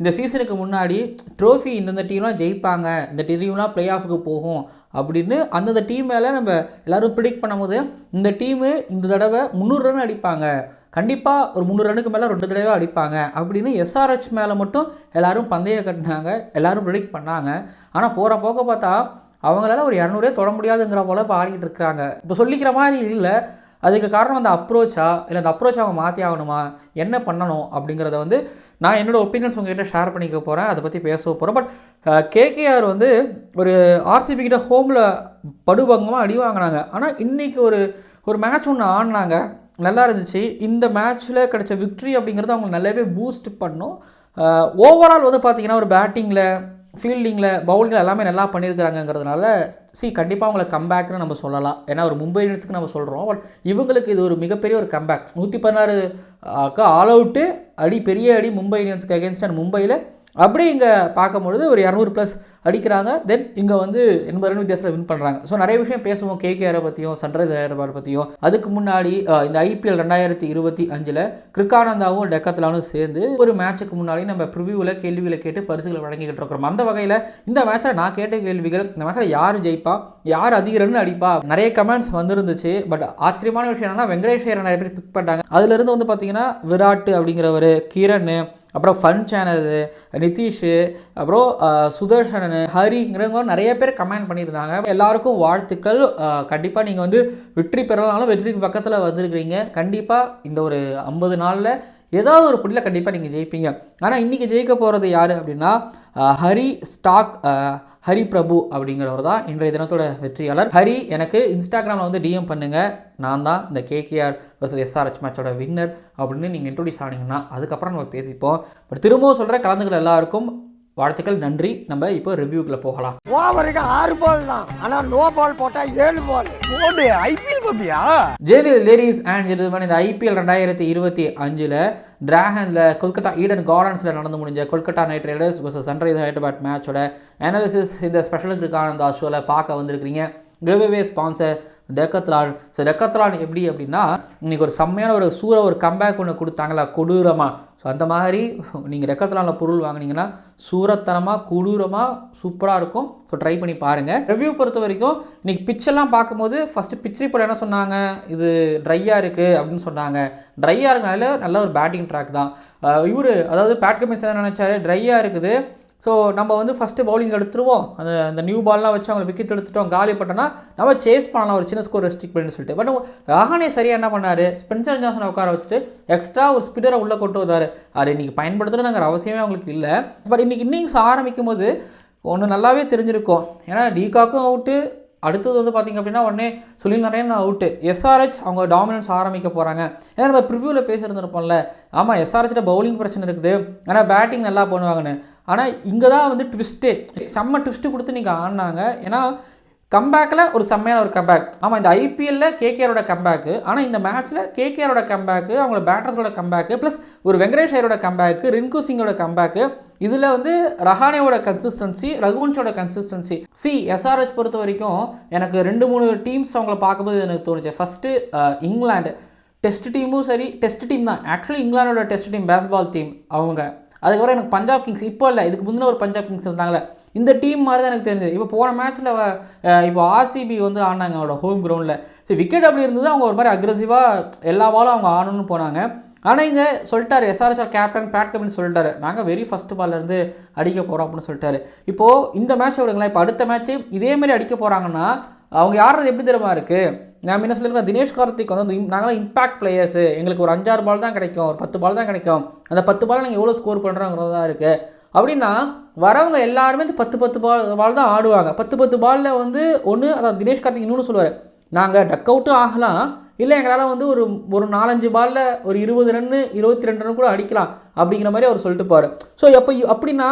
இந்த சீசனுக்கு முன்னாடி ட்ரோஃபி இந்தந்த டீம்லாம் ஜெயிப்பாங்க. இந்த டீம்லாம் ப்ளே ஆஃபுக்கு போகும் அப்படின்னு அந்தந்த டீம் மேலே நம்ம எல்லோரும் ப்ரிடிக்ட் பண்ணும்போது இந்த டீமு இந்த தடவை முந்நூறு ரன் அடிப்பாங்க. கண்டிப்பாக ஒரு முந்நூறு ரன்னுக்கு மேலே ரெண்டு தடவை அடிப்பாங்க அப்படின்னு எஸ்ஆர்ஹெச் மேலே மட்டும் எல்லோரும் பந்தயம் கட்டினாங்க. எல்லோரும் ப்ரிடிக்ட் பண்ணாங்க. ஆனால் போகிற போக்க பார்த்தா அவங்களால ஒரு இரநூறே தொட முடியாதுங்கிற போல இப்போ ஆடிக்கிட்டு இருக்கிறாங்க இப்போ சொல்லிக்கிற மாதிரி இல்லை. அதுக்கு காரணம் அந்த அப்ரோச்சா இல்லை அந்த அப்ரோச் அவங்க மாற்றி ஆகணுமா? என்ன பண்ணணும்? அப்படிங்கிறத வந்து நான் என்னோடய ஒப்பீனியன்ஸ் உங்ககிட்ட ஷேர் பண்ணிக்க போகிறேன் அதை பற்றி பேச போகிறேன் பட் கேகேஆர் வந்து ஒரு ஆர்சிபி கிட்ட ஹோமில் படுபங்கமாக அடி வாங்கினாங்க. ஆனால் இன்றைக்கி ஒரு ஒரு மேட்ச் ஒன்று ஆடினாங்க. நல்லா இருந்துச்சு. இந்த மேட்ச்சில் கிடைச்ச விக்ட்ரி அப்படிங்கிறது அவங்க நல்லாவே பூஸ்ட் பண்ணும். ஓவரால் வந்து பார்த்திங்கன்னா ஒரு பேட்டிங்கில் ஃபீல்டிங்கில் பவுலிங்கில் எல்லாமே நல்லா பண்ணியிருக்கிறாங்கிறதுனால சி கண்டிப்பாக அவங்கள கம்பேக்னு நம்ம சொல்லலாம். ஏன்னா ஒரு மும்பை இந்தியன்ஸுக்கு நம்ம சொல்கிறோம் பட் இவங்களுக்கு இது ஒரு மிகப்பெரிய ஒரு கம்பேக் நூற்றி பதினாறு ஆல் அவுட்டு அடி பெரிய அடி மும்பை இந்தியன்ஸ்க்கு அகேன்ஸ்ட் அண்ட் மும்பையில் அப்படி இங்கே பார்க்கும்பொழுது ஒரு இரநூறு ப்ளஸ் அடிக்கிறாங்க. தென் இங்கே வந்து எண்பது ரன் வித்தியாசத்தில் வின் பண்ணுறாங்க ஸோ நிறைய விஷயம் பேசுவோம். கேகேஆரை பற்றியும் சன்ரைஸ் ஹைதராபாத் பற்றியும் அதுக்கு முன்னாடி இந்த ஐபிஎல் ரெண்டாயிரத்தி இருபத்தி அஞ்சில் கிருக்கானந்தாவும் டெக்கத்லானும் சேர்ந்து ஒரு மேட்ச்சுக்கு முன்னாடி நம்ம ப்ரிவியூவில் கேள்விகளை கேட்டு பரிசுகளை வழங்கிக்கிட்டு இருக்கிறோம். அந்த வகையில் இந்த மேட்ச்சில் நான் கேட்ட கேள்விகள் இந்த மேட்ச்சில் யார் ஜெயிப்பா யார் அதிக ரன் அடிப்பா நிறைய கமெண்ட்ஸ் வந்துருந்துச்சு. பட் ஆச்சரியமான விஷயம் என்னன்னா வெங்கடேஷ் நிறைய பேர் பிக் பண்ணிட்டாங்க. அதுலேருந்து வந்து பார்த்தீங்கன்னா விராட் அப்படிங்கிறவர் கிரண் அப்புறம் ஃபன் சேனலு நிதிஷு அப்புறம் சுதர்ஷனன் ஹரிங்கிறவங்க நிறைய பேர் கமெண்ட் பண்ணியிருந்தாங்க. எல்லாருக்கும் வாழ்த்துக்கள். கண்டிப்பாக நீங்கள் வந்து வெற்றி பெறலாலும் வெற்றிக்கு பக்கத்தில் வந்திருக்கிறீங்க. கண்டிப்பாக இந்த ஒரு ஐம்பது நாளில் ஏதாவது ஒரு புள்ளியில் கண்டிப்பாக நீங்கள் ஜெயிப்பீங்க. ஆனால் இன்றைக்கி ஜெயிக்க போகிறது யார் அப்படின்னா ஹரி ஸ்டாக் ஹரி பிரபு அப்படிங்கிறவர் தான் இன்றைய தினத்தோட வெற்றியாளர். ஹரி எனக்கு இன்ஸ்டாகிராமில் வந்து டிஎம் பண்ணுங்கள் நான் தான் இந்த கேகேஆர் வர்சஸ் எஸ்ஆர்ஹெச் மேட்சோட வின்னர் அப்படின்னு நீங்கள் இன்ட்ரோடியூஸ் ஆனீங்கன்னா அதுக்கப்புறம் நம்ம பேசிப்போம். பட் திரும்பவும் சொல்கிற கலந்துகள் எல்லாருக்கும் வாழ்த்துக்கள் நன்றி. நம்ம இப்போ ரிவ்யூக்குள்ள போகலாம். ஓவருக்கு ஆறு பால் தான். ஆனா நோ பால் போட்டா ஏழு பால் ஐபிஎல் பப்பியா ஜெனி லேடிஸ் அண்ட் ஜென்டில்மேன் இந்த ஐபிஎல் ரெண்டாயிரத்தி இருபத்தி அஞ்சில் டிராகனில் கொல்கத்தா ஈடன் கார்டன்ஸில் நடந்து முடிஞ்ச Kolkata Knight Riders versus Sunrise Hyderabad மேட்சோட அனாலிசிஸ் இந்த ஸ்பெஷல் கிரிக்கானந்தா ஷோவில் பார்க்க வந்திருக்கிறீங்க. Giveaway sponsor Decathlon so Decathlon எப்படி அப்படின்னா இன்றைக்கி ஒரு செம்மையான ஒரு சூற ஒரு கம்பேக் ஒன்று கொடுத்தாங்களா? கொடூரமாக ஸோ அந்த மாதிரி நீங்கள் டெக்கத்லானில் பொருள் வாங்கினீங்கன்னா சூரத்தனமாக கொடூரமாக சூப்பராக இருக்கும். ஸோ ட்ரை பண்ணி பாருங்கள் ரிவ்யூ பொறுத்த வரைக்கும் இன்றைக்கி பிச்செல்லாம் பார்க்கும்போது ஃபஸ்ட்டு பிச் ரிப்போர்ட் என்ன சொன்னாங்க? இது ட்ரையாக இருக்குது அப்படின்னு சொன்னாங்க. ட்ரையாக இருக்கனால நல்ல ஒரு பேட்டிங் ட்ராக் தான். இவர் அதாவது பேட் கமின்ஸ் என்ன நினச்சாரு? ட்ரையாக இருக்குது. ஸோ நம்ம வந்து ஃபஸ்ட்டு பவுலிங் எடுத்துருவோம். அந்த அந்த நியூ பால்லாம் வச்சு அவங்களை விக்கெட் எடுத்துட்டோம் காலி பட்டோன்னா நம்ம சேஸ் பண்ணலாம் ஒரு சின்ன ஸ்கோர் ரெஸ்ட்ரிக் பண்ணி சொல்லிட்டு. பட் ரஹானே சரியாக என்ன பண்ணார்? ஸ்பென்சர் ஜான்சனை உட்கார வச்சுட்டு எக்ஸ்ட்ரா ஒரு ஸ்பின்னரை உள்ளே கொண்டு வந்தார். அது இன்றைக்கி பயன்படுத்தணுங்கிற அவசியமே அவங்களுக்கு இல்லை. பட் இன்றைக்கி இன்னிங்ஸ் ஆரம்பிக்கும் போது ஒன்று நல்லாவே தெரிஞ்சிருக்கும். ஏன்னா டீகாக்கும் அவுட்டு அடுத்தது வந்து பார்த்திங்க அப்படின்னா உடனே சுனில் நரேன் அவுட்டு எஸ்ஆர்ஹெச் அவங்க டாமினன்ஸ் ஆரம்பிக்க போகிறாங்க ஏன்னா நம்ம ப்ரிவியூவில் பேசியிருந்திருப்போம்ல. ஆமாம் எஸ்ஆர்ஹெச்சில் பவுலிங் பிரச்சனை இருக்குது. ஆனால் பேட்டிங் நல்லா பண்ணுவாங்கன்னு. ஆனால் இங்கே தான் வந்து ட்விஸ்ட்டு செம்ம ட்விஸ்ட்டு கொடுத்து நீங்கள் ஆடினாங்க. ஏன்னா கம்பேக்கில் ஒரு செம்மையான ஒரு கம்பேக் ஆமாம் இந்த ஐபிஎல்லில் கேகேஆரோட கம்பேக்கு ஆனால் இந்த மேட்ச்சில் கேகேஆரோட கம்பேக்கு அவங்களோட பேட்டர்ஸோட கம்பேக்கு ப்ளஸ் ஒரு வெங்கடேஷ் ஐயரோட கம்பேக்கு ரிங்கு சிங்கோட கம்பேக்கு இதில் வந்து ரஹானேவோட கன்சிஸ்டன்சி ரகுவன்ஷோட கன்சிஸ்டன்சி சி எஸ்ஆர்ஹெச் பொறுத்த வரைக்கும் எனக்கு ரெண்டு மூணு டீம்ஸ் அவங்கள பார்க்கும்போது எனக்கு தோணுச்சு. ஃபஸ்ட்டு இங்கிலாந்து டெஸ்ட் டீமும் சரி டெஸ்ட் டீம் தான். ஆக்சுவலி இங்கிலாண்டோட டெஸ்ட் டீம் பேஸ்பால் டீம் அவங்க. அதுக்கப்புறம் எனக்கு பஞ்சாப் கிங்ஸ் இப்போ இல்லை இதுக்கு முந்தின ஒரு பஞ்சாப் கிங்ஸ் இருந்தாங்களே. இந்த டீம் மாதிரி தான் எனக்கு தெரிஞ்சது. இப்போ போன மேட்ச்சில் இப்போ ஆர்சிபி வந்து ஆடினாங்க அவரோட ஹோம் கிரவுண்டில் சரி விக்கெட் அப்படி இருந்தது அவங்க ஒரு மாதிரி அக்ரெசிவாக எல்லா பாலும் அவங்க ஆடணும்னு போனாங்க. ஆனால் இங்கே சொல்லிட்டாரு எஸ்ஆர்எஸ்ஆர் கேப்டன் பேட் கமின்னு சொல்லிட்டாரு. நாங்கள் வெரி ஃபஸ்ட் பால்லேருந்து அடிக்க போகிறோம் அப்படின்னு சொல்லிட்டாரு. இப்போது இந்த மேட்ச் விடுங்களேன் இப்போ அடுத்த மேட்ச்சு இதேமாரி அடிக்க போகிறாங்கன்னா அவங்க யாரது எப்படி தெரியுமா இருக்குது நான் என்ன சொல்லியிருக்கேன் தினேஷ் கார்த்திக் வந்து நாங்களாம் இம்பாக்ட் பிளேயர்ஸு எங்களுக்கு ஒரு அஞ்சாறு பால் தான் கிடைக்கும். ஒரு பத்து பால் தான் கிடைக்கும். அந்த பத்து பால் நாங்கள் எவ்வளோ ஸ்கோர் பண்ணுறோங்கிறது தான் இருக்குது அப்படின்னா வரவங்க எல்லாருமே இந்த பத்து பத்து பால் பால் தான் ஆடுவாங்க. பத்து பத்து பாலில் வந்து ஒன்று அதாவது தினேஷ் கார்த்திக் இன்னொன்று சொல்லுவார். நாங்கள் டக் அவுட்டும் ஆகலாம். இல்லை எங்களால் வந்து ஒரு ஒரு நாலஞ்சு பாலில் ஒரு இருபது ரன்னு இருபத்தி ரெண்டு ரன் கூட அடிக்கலாம். அப்படிங்கிற மாதிரி அவர் சொல்லிட்டு போவார் ஸோ எப்போ அப்படின்னா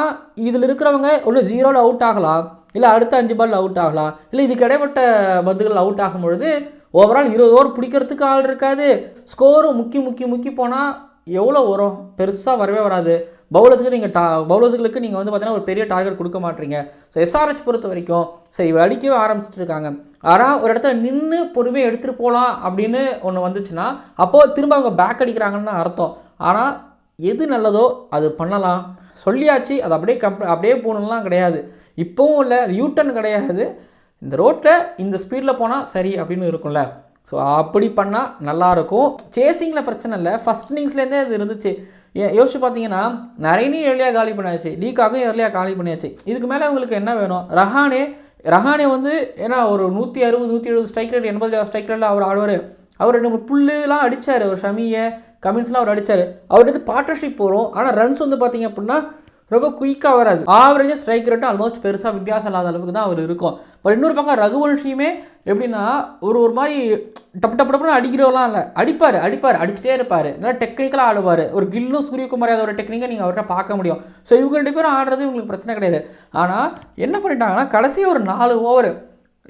இதில் இருக்கிறவங்க ஒன்று ஜீரோவில் அவுட் ஆகலாம். இல்லை அடுத்த அஞ்சு பால் அவுட் ஆகலாம். இல்லை இதுக்கு இடைப்பட்ட பந்துகள் அவுட் ஆகும் பொழுது ஓவரால் இருபது ஓவர் பிடிக்கிறதுக்கு ஆள் இருக்காது. ஸ்கோரும் முக்கி முக்கி முக்கி போனால் எவ்வளோ வரும்? பெருசாக வரவே வராது. பவுலர்ஸுக்கு நீங்கள் டா பவுலர்ஸுகளுக்கு நீங்கள் வந்து பார்த்தீங்கன்னா ஒரு பெரிய டார்கெட் கொடுக்க மாட்டீங்க. ஸோ எஸ்ஆர்எச் பொறுத்த வரைக்கும் சரி அடிக்கவே ஆரம்பிச்சிட்டு இருக்காங்க. ஆனால் ஒரு இடத்துல நின்று பொறுமையாக எடுத்துகிட்டு போகலாம் அப்படின்னு ஒன்று வந்துச்சுன்னா அப்போது திரும்ப அவங்க பேக் அடிக்கிறாங்கன்னு தான் அர்த்தம். ஆனால் எது நல்லதோ அது பண்ணலாம். சொல்லியாச்சு அது அப்படியே கம்ப் அப்படியே போகணும்லாம் கிடையாது. இப்போவும் இல்லை யூ யூட்டன் கிடையாது. இந்த ரோட்டில் இந்த ஸ்பீடில் போனால் சரி அப்படின்னு இருக்கும்ல. ஸோ அப்படி பண்ணால் நல்லாயிருக்கும் சேசிங்கில் பிரச்சனை இல்லை. ஃபஸ்ட் இன்னிங்ஸ்லேருந்தே அது இருந்துச்சு. ஏ- யோசிச்சு பார்த்தீங்கன்னா நரைனி ஏர்லியாக காலி பண்ணியாச்சு லீக்காகவும் ஏர்லியாக காலி பண்ணியாச்சு. இதுக்கு மேலே உங்களுக்கு என்ன வேணும்? ரஹானே ரஹானே வந்து ஏன்னா ஒரு நூற்றி அறுபது நூற்றி எழுபது ஸ்ட்ரைக் ரேட் எண்பது ஸ்ட்ரைக் ரேட்டில் அவர் ஆடுவார். அவர் ரெண்டு மூணு புல்லுலாம் அடிச்சார். ஒரு ஷமியை கமின்ஸ்லாம் அவர் அடிச்சார். அவர்கிட்ட பார்ட்னர்ஷிப் போகிறோம் ஆனால் ரன்ஸ் வந்து பார்த்தீங்க அப்படின்னா ரொம்ப குயிக்காக வராது. ஆவரேஜாக ஸ்ட்ரைக் ரேட்டும் ஆல்மோஸ்ட் பெருசாக வித்தியாசம் இல்லாத அளவுக்கு தான் அவர் இருக்கும். பட் இன்னொரு பக்கம் ரகுவன்ஷியுமே எப்படின்னா ஒரு ஒரு மாதிரி டப்பு டப்பு டப்புனு அடிக்கிறவெல்லாம் இல்லை. அடிப்பார் அடிப்பார் அடிச்சுட்டே இருப்பார். நல்லா டெக்னிக்கலாக ஆடுவார். ஒரு கில்லும் சூரியகுமார் ஒரு டெக்னிக்கை நீங்கள் அவர்கிட்ட பார்க்க முடியும். ஸோ இவங்க ரெண்டு பேரும் ஆடுறது இவங்களுக்கு பிரச்சனை கிடையாது. ஆனால் என்ன பண்ணிட்டாங்கன்னா கடைசி ஒரு நாலு ஓவர்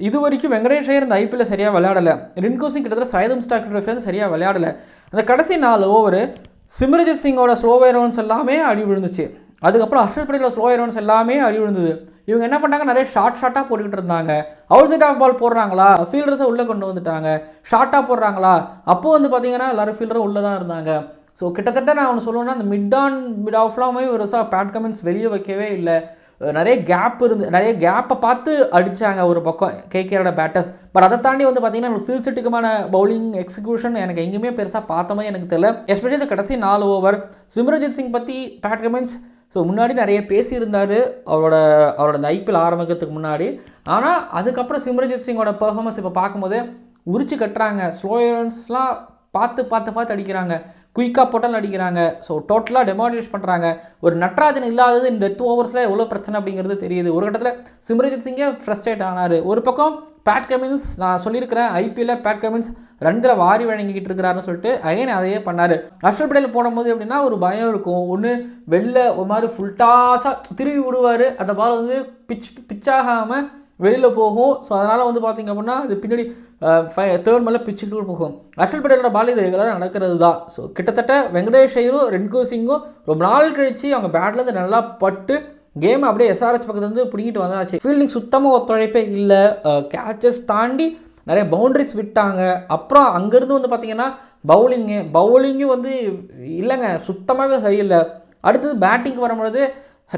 இது வரைக்கும் வெங்கடேஷ் ஐயர் இந்த ஐபிஎல் சரியாக விளையாடலை. ரின்கோ சிங் கிட்டத்தட்ட சைதம் ஸ்டாக் சரியாக விளையாடலை. அந்த கடைசி நாலு ஓவர் சிம்ரஜித் சிங்கோட ஸ்லோவே ரவுன்ஸ் எல்லாமே அடி விழுந்துச்சு. அதுக்கப்புறம் ஹர்ஷத் பட்டேலோட ஸ்லோ ரவுன்ஸ் எல்லாமே அடி இவங்க என்ன பண்ணாங்க நிறைய ஷார்ட் ஷார்ட்டாக போட்டுக்கிட்டு இருந்தாங்க. அவுட் சைட் ஆஃப் பால் போடுறாங்களா ஃபீல்டர்ஸை உள்ளே கொண்டு வந்துட்டாங்க. ஷார்ட்டாக போடுறாங்களா? அப்போது வந்து பார்த்தீங்கன்னா எல்லோரும் ஃபீல்டரும் உள்ளே தான் இருந்தாங்க. ஸோ கிட்டத்தட்ட நான் ஒன்று சொல்லுவேன்னா அந்த மிட் ஆன் மிட் ஆஃப்லாமே ஒரு பேட் கமெண்ட்ஸ் வெளியே வைக்கவே இல்லை. நிறைய கேப் இருந்து நிறைய கேப்பை பார்த்து அடித்தாங்க ஒரு பக்கம் கேகேரோட பேட்டர்ஸ் பட் அதை தாண்டி வந்து பார்த்திங்கன்னா ஃபீல் செட்டுக்குமான பவுலிங் எக்ஸிக்யூஷன் எனக்கு எங்கேயுமே பெருசாக பார்த்த மாதிரி எனக்கு தெரியல. எஸ்பெஷலி இந்த கடைசி நாலு ஓவர் சிம்ரஜித் சிங் பற்றி பேட் கமெண்ட்ஸ் ஸோ முன்னாடி நிறைய பேசியிருந்தார் அவரோட அவரோட அந்த ஐபிஎல் ஆரம்பிக்கிறதுக்கு முன்னாடி. ஆனால் அதுக்கப்புறம் சிம்ரஜித் சிங்கோட பெர்ஃபார்மன்ஸ் இப்போ பார்க்கும்போது உரிச்சு கட்டுறாங்க. ஸ்லோயன்ஸ்லாம் பார்த்து பார்த்து பார்த்து அடிக்கிறாங்க. குயிக்காக போட்டாலும் அடிக்கிறாங்க. ஸோ டோட்டலாக டெமாலிஷ் பண்ணுறாங்க ஒரு நட்ராஜன் இல்லாதது இந்த டெத் ஓவர்ஸில் எவ்வளோ பிரச்சனை அப்படிங்கிறது தெரியுது. ஒரு கட்டத்தில் சிம்ரஜித் சிங்கே ஃப்ரஸ்ட்ரேட் ஆனார். ஒரு பக்கம் பேட் கமின்ஸ் நான் சொல்லியிருக்கிறேன் ஐபிஎல்ல பேட் கமின்ஸ் ரன்களை வாரி வழங்கிக்கிட்டு இருக்கிறாருன்னு சொல்லிட்டு அகைன் அதையே பண்ணார். ஹர்ஷல் படேல் போடும்போது எப்படின்னா ஒரு பயம் இருக்கும். ஒன்று வெளில ஒரு மாதிரி ஃபுல் டாஸாக திருவி விடுவார். அந்த பால் வந்து பிச் பிச்சாகாமல் வெளியில் போகும். ஸோ அதனால் வந்து பார்த்திங்க அப்படின்னா அது பின்னாடி தேர்ட் மேலே பிச்சுட்டு போகும். ஹர்ஷல் படேலோட பால் இது ரெகுலராக நடக்கிறது தான் ஸோ கிட்டத்தட்ட வெங்கடேஷ் ஐயரும் ரென்கோ சிங்கும் ரொம்ப நாள் கழித்து அவங்க பேட்லேருந்து நல்லா பட்டு கேம் அப்படியே எஸ்ஆர்ஹெச் பக்கத்துலேருந்து பிடிங்கிட்டு வந்தாச்சு. ஃபீல்டிங் சுத்தமாக ஒத்துழைப்பே இல்லை. கேச்சஸ் தாண்டி நிறைய பவுண்ட்ரிஸ் விட்டாங்க. அப்புறம் அங்கேருந்து வந்து பார்த்தீங்கன்னா பவுலிங்கு பவுலிங்கும் வந்து இல்லைங்க சுத்தமாகவே சரியில்லை. அடுத்தது பேட்டிங் வரும்பொழுது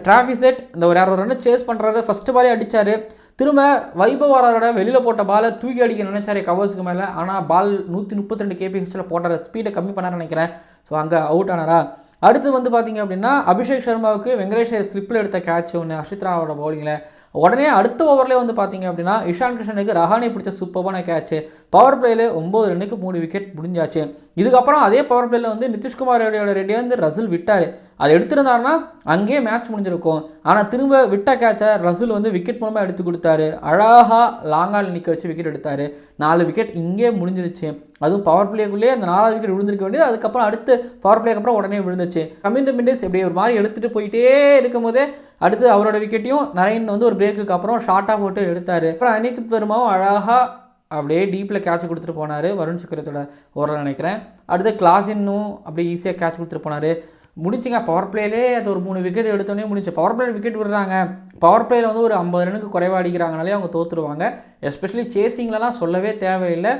டிராஃபிக் செட் இந்த ஒரு யாரோ ரன்னு சேஸ் பண்ணுறாரு ஃபஸ்ட்டு பாலே அடித்தார் திரும்ப வைபவ் வராரோட வெளியில் போட்ட பாலை தூக்கி அடிக்க நினைச்சாரு கவர்ஸுக்கு மேலே. ஆனால் பால் நூற்றி முப்பத்தி ரெண்டு கேபிஹெச்சில் போட்டார். ஸ்பீடை கம்மி பண்ணார் நினைக்கிறேன். ஸோ அங்கே அவுட் ஆனாரா? அடுத்து வந்து பார்த்தீங்க அப்படின்னா அபிஷேக் சர்மாவுக்கு வெங்கடேஷ் ஸ்லிப்பில் எடுத்த கேட்ச் ஒன்று அர்ஷித் ராவோட பவுலிங்கில் உடனே அடுத்த ஓவர்லேயே வந்து பார்த்தீங்க அப்படின்னா இஷான் கிருஷ்ணனுக்கு ரஹானே பிடிச்ச சூப்பரான கேட்ச் பவர் பிளேயில் ஒம்பது ரன்னுக்கு மூணு விக்கெட் முடிஞ்சாச்சு. இதுக்கப்புறம் அதே பவர் பிளேயில் வந்து நிதிஷ்குமார் ரெட்டியோட ரெடியே வந்து ரசில் விட்டார். அதை எடுத்திருந்தாருன்னா அங்கேயே மேட்ச் முடிஞ்சிருக்கும். ஆனால் திரும்ப விட்ட கேட்சை ரசூல் வந்து விக்கெட் மூலமாக எடுத்து கொடுத்தாரு. அழகாக லாங்கால் நிற்க வச்சு விக்கெட் எடுத்தார். நாலு விக்கெட் இங்கே முடிஞ்சிருச்சு. அதுவும் பவர் பிளேக்குள்ளேயே அந்த நாலாவது விக்கெட் விழுந்திருக்க வேண்டியது. அதுக்கப்புறம் அடுத்து பவர் பிளேக்கு அப்புறம் உடனே விழுந்துச்சு. கமிந்த மிண்டேஸ் இப்படி ஒரு மாதிரி எடுத்துகிட்டு போயிட்டே இருக்கும்போதே அடுத்து அவரோட விக்கெட்டையும் நரேன் வந்து ஒரு பிரேக்குக்கு அப்புறம் ஷார்ட்டாக போட்டு எடுத்தார். அப்புறம் அனிகித் வர்மாவும் அழகாக அப்படியே டீப்பில் கேட்ச் கொடுத்துட்டு போனார். வருண் சக்கரத்தோட ஓரளவு நினைக்கிறேன். அடுத்து கிளாஸின்னும் அப்படியே ஈஸியாக கேட்ச் கொடுத்துட்டு போனார். முடிச்சுங்க பவர் பிளேலே அது ஒரு மூணு விக்கெட் எடுத்தோடனே முடிஞ்சு. பவர் பிளே விக்கெட் விடுறாங்க. பவர் பிளேயில் வந்து ஒரு ஐம்பது ரனுக்கு குறைவா அடிக்கிறாங்கனாலே அவங்க தோற்றுருவாங்க எஸ்பெஷலி சேசிங்லலாம் சொல்லவே தேவையில்லை.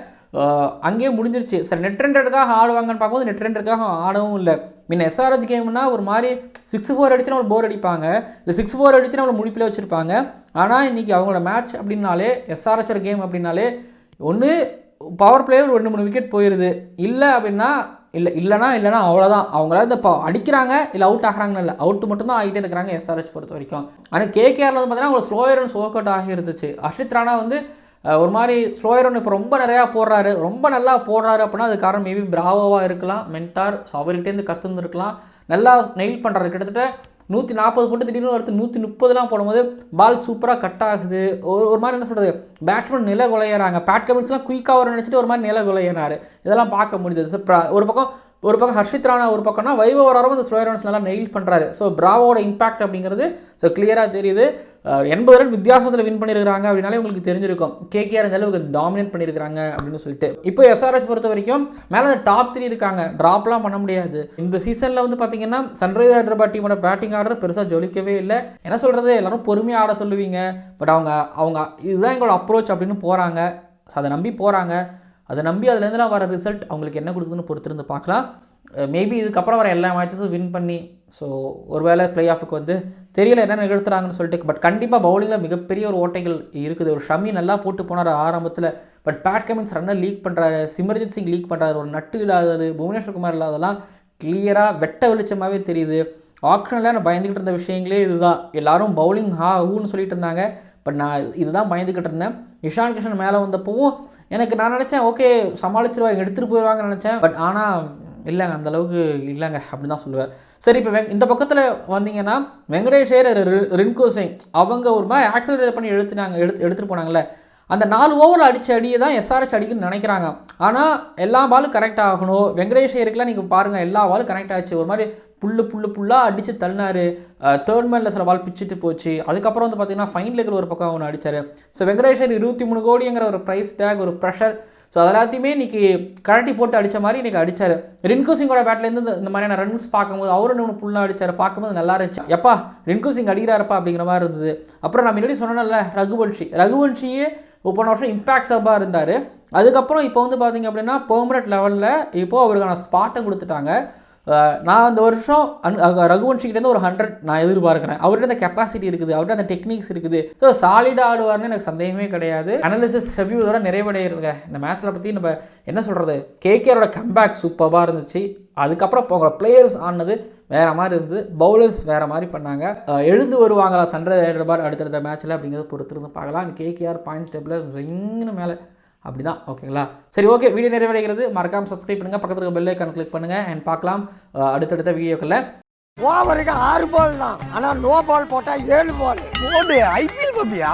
அங்கேயே முடிஞ்சிருச்சு. சரி நெட் ரெண்டருக்காக ஆடுவாங்கன்னு பார்க்கும்போது நெட் ரெண்டருக்காக ஆடவும் இல்லை. முன்ன எஸ்ஆர்ஹெச் கேம்னா ஒரு மாதிரி சிக்ஸ் ஃபோர் அடிச்சுனா ஒரு போர் அடிப்பாங்க. இல்லை சிக்ஸ் ஃபோர் அடிச்சுனா ஒரு முடிப்பில் வச்சுருப்பாங்க. ஆனால் இன்றைக்கி அவங்களோட மேட்ச் அப்படின்னாலே எஸ்ஆர்ஹெச்சோட கேம் அப்படின்னாலே ஒன்று பவர் பிளேயர் ஒரு ரெண்டு மூணு விக்கெட் போயிடுது இல்லை அப்படின்னா இல்லை இல்லைனா இல்லைனா அவ்வளோதான் அவங்களால இந்த இப்போ அடிக்கிறாங்க இல்லை அவுட் ஆகிறாங்கன்னு இல்லை. அவுட் மட்டும் தான் ஆகிட்டே இருக்கிறாங்க எஸ்ஆர்எஸ் பொறுத்த வரைக்கும். ஆனால் கேகேஆரில் வந்து பார்த்தீங்கன்னா அவங்க ஸ்லோயர் அண்ட் ஒர்க் அவுட் ஆகி இருந்துச்சு அர்ஷித் ராணா வந்து ஒரு மாதிரி ஸ்லோயர் ஒன்று இப்போ ரொம்ப நிறையா போடுறாரு. ரொம்ப நல்லா போடுறாரு அப்படின்னா அது காரணம் மேபி பிராவோவாக இருக்கலாம். மென்டார் ஸோ அவர்கிட்டேருந்து கற்றுந்துருக்கலாம் நல்லா நெயில் பண்ணுறாரு கிட்டத்தட்ட நூற்றி நாற்பது போட்டு திடீர்னு ஒருத்தர் நூற்றி முப்பதுலாம் போடும்போது பால் சூப்பராக கட் ஆகுது. ஒரு ஒரு மாதிரி என்ன சொல்கிறது பேட்ஸ்மேன் நில குலையிறாங்க பேட் கமின்ஸ்லாம் குயிக்காக வர நினச்சிட்டு ஒரு மாதிரி நில குலையிறாரு இதெல்லாம் பார்க்க முடிஞ்சது. ஒரு பக்கம் ஒரு பக்கம் ஹர்ஷித் ராணா ஒரு பக்கம்னா வைபவ் வராரும் அந்த ஸ்லோயர் ரன்ஸ் நல்லா நெயில் பண்ணுறாரு ஸோ பிராவோட இம்பாக்ட் அப்படிங்கிறது ஸோ கிளியராக தெரியுது. எண்பது ரன் வித்தியாசத்தில் வின் பண்ணியிருக்காங்க அப்படின்னாலே உங்களுக்கு தெரிஞ்சிருக்கும். கேகேஆர் இந்த அளவுக்கு டாமினேட் பண்ணியிருக்காங்க அப்படின்னு சொல்லிட்டு. இப்போ எஸ்ஆர்எஸ் பொறுத்த வரைக்கும் மேலே டாப் த்ரீ இருக்காங்க. ட்ராப்லாம் பண்ண முடியாது. இந்த சீசனில் வந்து பார்த்தீங்கன்னா சன்ரைஸ் ஹைதராபாத் டீமோட பேட்டிங் ஆர்டர் பெருசாக ஜொலிக்கவே இல்லை. என்ன சொல்கிறது எல்லாரும் பொறுமையாக ஆட சொல்லுவீங்க. பட் அவங்க அவங்க இதுதான் எங்களோட அப்ரோச் அப்படின்னு போகிறாங்க ஸோ அதை நம்பி போகிறாங்க அதை நம்பி அதுலேருந்துலாம் வர ரிசல்ட் அவங்களுக்கு என்ன கொடுக்குதுன்னு பொறுத்திருந்து பார்க்கலாம். மேபி இதுக்கப்புறம் வர எல்லா மேட்சஸும் வின் பண்ணி ஸோ ஒரு வேளை பிளே ஆஃபுக்கு வந்து தெரியல என்ன நிகழ்த்துறாங்கன்னு சொல்லிட்டு பட் கண்டிப்பாக பவுலிங்கில் மிகப்பெரிய ஒரு ஓட்டைகள் இருக்குது. ஒரு ஷமி நல்லா போட்டு போனார் ஆரம்பத்தில் but Pat Cummins runner leak பண்ணுறாரு சிமர்ஜித் சிங் லீக் பண்ணுறாரு ஒரு நட்டு இல்லாதது புவனேஸ்வர் குமார் இல்லாததெல்லாம் கிளியராக வெட்ட வெளிச்சமாகவே தெரியுது. ஆக்ஷனில் நான் பயந்துக்கிட்டு இருந்த விஷயங்களே இதுதான். எல்லாரும் பவுலிங் ஹா ஹூன்னு சொல்லிட்டு இருந்தாங்க. பட் நான் இதுதான் பயந்துக்கிட்டு இருந்தேன். இஷான் கிஷன் மேலே வந்தப்பவும் எனக்கு நான் நினச்சேன் ஓகே சமாளிச்சிருவாங்க எடுத்துகிட்டு போயிடுவாங்கன்னு நினச்சேன். பட் ஆனால் இல்லைங்க அந்தளவுக்கு இல்லைங்க அப்படின்னு தான் சொல்லுவேன். சரி இப்போ வெங் இந்த பக்கத்தில் வந்தீங்கன்னா வெங்கடேஷர் ரின்கோ சிங் அவங்க ஒரு மாதிரி ஆக்சிலரேட் பண்ணி எடுத்துனாங்க எடுத்து எடுத்துகிட்டு போனாங்கல்ல. அந்த நாலு ஓவர் அடித்த அடியை தான் எஸ்ஆர்எஸ் அடிக்குன்னு நினைக்கிறாங்க. ஆனால் எல்லா பாலும் கரெக்ட் ஆகணும். வெங்கடேஷ் ஐயருக்குலாம் நீங்கள் பாருங்கள் எல்லா பாலும் கனெக்ட் ஆச்சு. ஒரு மாதிரி புல்லு புல்லு புல்லாக அடித்து தள்ளினாரு. தேர்ட் மேனில் சில பால் பிச்சுட்டு போச்சு. அதுக்கப்புறம் வந்து பார்த்தீங்கன்னா ஃபைன் லெக்கில் ஒரு பக்கம் அவனை அடிச்சார். ஸோ வெங்கடேஷர் இருபத்தி மூணு கோடிங்கிற ஒரு ப்ரைஸ் டேக் ஒரு ப்ரெஷர் ஸோ அது எல்லாத்தையுமே இன்னைக்கு கழட்டி போட்டு அடித்த மாதிரி இன்னைக்கு அடிச்சார். ரின்கு சிங்கோட பேட்லேருந்து இந்த- மாதிரியான ரன்ஸ் பார்க்கும்போது அவரும் ஒன்று புல்லாக அடிச்சார். பார்க்கும்போது நல்லா இருந்துச்சு. எப்பா ரின்கு சிங் அடிக்கிறாரப்பா அப்படிங்கிற மாதிரி இருந்தது. அப்புறம் நான் முன்னாடி சொன்னேன்ல ரகுவன்ஷி. ரகுவன்ஷியே போன வருஷம் இம்பாக்ட் சப்பாக இருந்தார். அதுக்கப்புறம் இப்போ வந்து பார்த்தீங்க அப்படின்னா பெர்மனெண்ட் லெவலில் இப்போது அவருக்கான ஸ்பாட்டை கொடுத்துட்டாங்க. நான் அந்த வருஷம் அன் ரகுவன்ஷிக்கிட்டேருந்து ஒரு ஹண்ட்ரட் நான் எதிர்பார்க்குறேன். அவர்கிட்ட அந்த கெப்பாசிட்டி இருக்குது அவர்கிட்ட அந்த டெக்னிக்ஸ் இருக்குது. ஸோ சாலிடாக ஆடுவார்னு எனக்கு சந்தேகமே கிடையாது. அனாலிசிஸ் ரிவ்யூ நிறைவடைகிறதுங்க இந்த மேட்ச்சில் பற்றி நம்ம என்ன சொல்கிறது கேகேரோட கம்பேக் சூப்பராக இருந்துச்சு. அதுக்கப்புறம் உங்களை பிளேயர்ஸ் ஆனது வேறு மாதிரி இருந்து பவுலர்ஸ் வேறு மாதிரி பண்ணாங்க. எழுந்து வருவாங்களா சன்ரைஸ் ஹைதராபாத் அடுத்தடுத்த மேட்ச்சில் அப்படிங்கிறத பொறுத்திருந்து பார்க்கலாம். கேகேஆர் பாயிண்ட்ஸ் டேபிளில் ரிங்னு மேலே அப்படி தான் ஓகேங்களா? சரி ஓகே வீடியோ நிறைவடைகிறது. மறக்காமல் சப்ஸ்கிரைப் பண்ணுங்கள் பக்கத்தில் இருக்க பெல் ஐக்கான் கிளிக் பண்ணுங்கள் அண்ட் பார்க்கலாம் அடுத்தடுத்த வீடியோக்களில். ஓவருக்கு ஆறு பால் தான். ஆனால் நோ பால் போட்டால் ஏழு பால் ஐபிஎல் பப்பியா